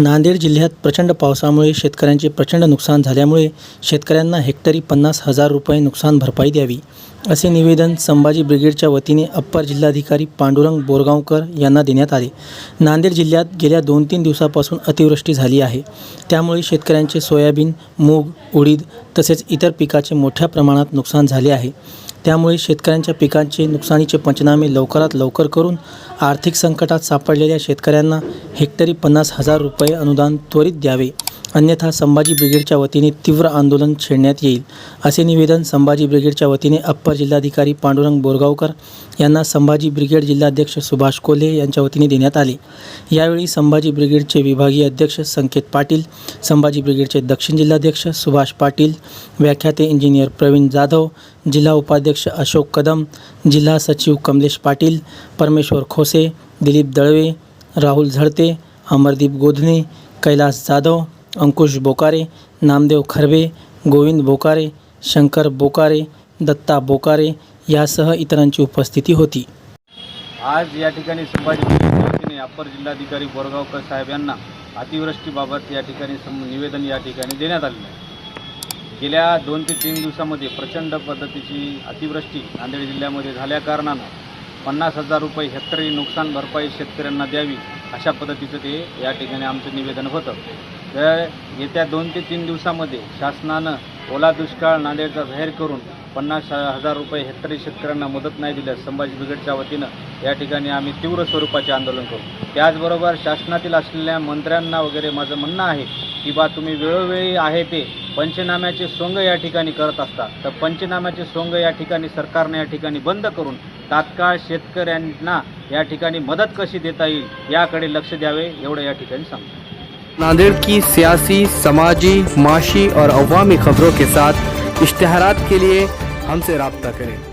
नांदेड जिल्ह्यात प्रचंड पावसामुळे शेतकऱ्यांचे प्रचंड नुकसान झाल्यामुळे शेतकऱ्यांना हेक्टरी पन्नास हजार रुपये नुकसान भरपाई द्यावी असे निवेदन संभाजी ब्रिगेडच्या वतीने अप्पर जिल्हाधिकारी पांडुरंग बोरगावकर यांना देण्यात आले. नांदेड जिल्ह्यात गेल्या दोन तीन दिवसापासून अतिवृष्टी झाली आहे. त्यामुळे शेतकऱ्यांचे सोयाबीन मूग उडीद तसेच इतर पिकाचे मोठ्या प्रमाणात नुकसान झाले आहे. त्यामुळे शेतकऱ्यांच्या पिकांचे नुकसानीचे पंचनामे लवकरात लवकर करून आर्थिक संकटात सापडलेल्या शेतकऱ्यांना हेक्टरी पन्नास हजार रुपये अनुदान त्वरित द्यावे. अन्यथा संभाजी ब्रिगेडच्या वतीने तीव्र आंदोलन छेडण्यात येईल असे निवेदन संभाजी ब्रिगेडच्या वतीने अप्पर जिल्हाधिकारी पांडुरंग बोरगावकर यांना संभाजी ब्रिगेड जिल्हाध्यक्ष सुभाष कोल्हे यांच्या वतीने देण्यात आले. यावेळी संभाजी ब्रिगेडचे विभागीय अध्यक्ष संकेत पाटील संभाजी ब्रिगेडचे दक्षिण जिल्हाध्यक्ष सुभाष पाटील व्याख्याते इंजिनियर प्रवीण जाधव जिल्हा उपाध्यक्ष अशोक कदम जिल्हा सचिव कमलेश पाटील परमेश्वर खोसे दिलीप दळवे राहुल झडते अमरदीप गोधने कैलास जाधव अंकुश बोकारे नामदेव खर्वे गोविंद बोकारे शंकर बोकारे दत्ता बोकारे यासह इतरांची उपस्थिती होती. आज या ठिकाणी संभाजी अप्पर जिल्हाधिकारी बोरगावकर साहेब यांना अतिवृष्टीबाबत या ठिकाणी निवेदन या ठिकाणी देण्यात आलेलं आहे. गेल्या दोन ते तीन दिवसामध्ये प्रचंड पद्धतीची अतिवृष्टी नांदेड जिल्ह्यामध्ये झाल्याकारणानं पन्नास हजार रुपये हेक्टरी नुकसान भरपाई शेतकऱ्यांना द्यावी अशा पद्धतीचं ते या ठिकाणी आमचं निवेदन होतं. तर येत्या दोन ते तीन दिवसामध्ये शासनानं ओला दुष्काळ नांदेडचा जाहीर करून पन्नास हजार रुपये हेक्टरी शेतकऱ्यांना मदत नाही दिल्यास संभाजी ब्रिगेडच्या वतीनं या ठिकाणी आम्ही तीव्र स्वरूपाचे आंदोलन करू. त्याचबरोबर शासनातील असलेल्या मंत्र्यांना वगैरे माझं म्हणणं आहे की बा तुम्ही वेळोवेळी आहे ते पंचनाम्याचे सोंग या ठिकाणी करत असता. तर पंचनाम्याचे सोंग या ठिकाणी सरकारने या ठिकाणी बंद करून तात्काळ शेतकऱ्यांना या ठिकाणी मदत कशी देता येईल याकडे लक्ष द्यावे एवढं या ठिकाणी सांगतो. नांदेड़ की सियासी समाजी माशी और अवामी खबरों के साथ इश्तहारात के लिए हमसे रबता करें।